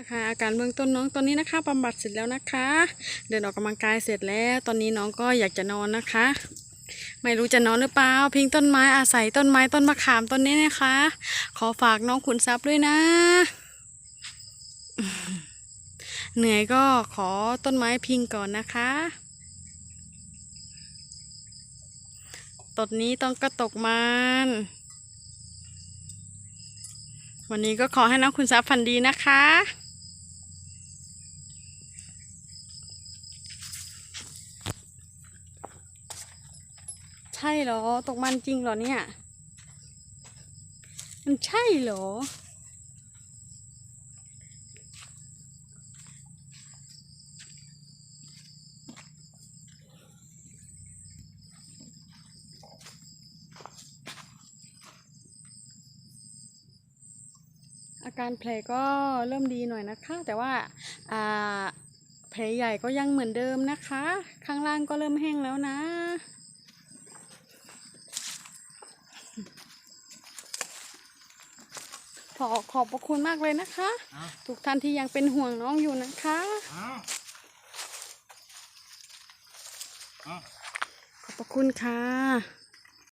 นะคะอาการเบื้องต้นน้องตอนนี้นะคะบำบัดเสร็จแล้วนะคะ เดินออกกำลังกายเสร็จแล้ว ตอนนี้น้องก็อยากจะนอนนะคะ ไม่รู้จะนอนหรือเปล่าพิงต้นไม้อาศัยต้นไม้ต้นมะขามต้นนี้นะคะ ขอฝากน้องขุนทรัพย์ด้วยนะ เหนื่อยก็ขอต้นไม้พิงก่อนนะคะต้นนี้ต้องกระตกมันวันนี้ก็ขอให้น้องคุณทรัพย์ฝันดีนะคะ ใช่เหรอ ตกมันจริงเหรอเนี่ย มันใช่เหรอ อาการแผลก็เริ่มดีหน่อยนะคะ แต่ว่าอ่าแผลใหญ่ก็ยังเหมือนเดิมนะคะ ข้างล่างก็เริ่มแห้งแล้วนะ ขอขอบพระคุณมากเลยนะคะอ้าวทุกท่านที่ยังเป็นห่วงน้องอยู่นะคะอ้าวอ้าวขอบพระคุณค่ะ